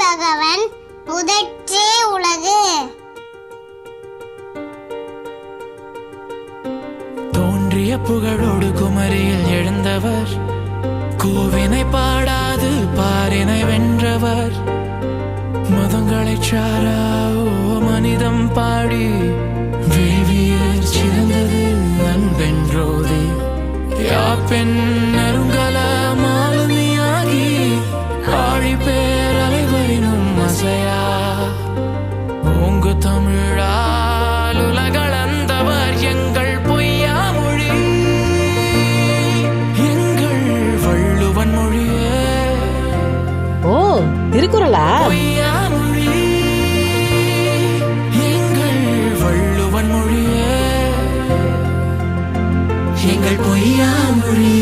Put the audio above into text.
பகவன் முதற்றே உலகு. தோன்றிய புகழோடு குமரியில் எழுந்தவர். கோவினை பாடாது பாரினை வென்றவர். மதங்களை சாரா ஓ மனிதம் பாடி. வேவியர் சிறந்தது அன்பென்றோதி. யாப்பென்ன திருக்குறளா? பொய்யா வள்ளுவன் மொழியே எங்கள் பொய்யா மொழி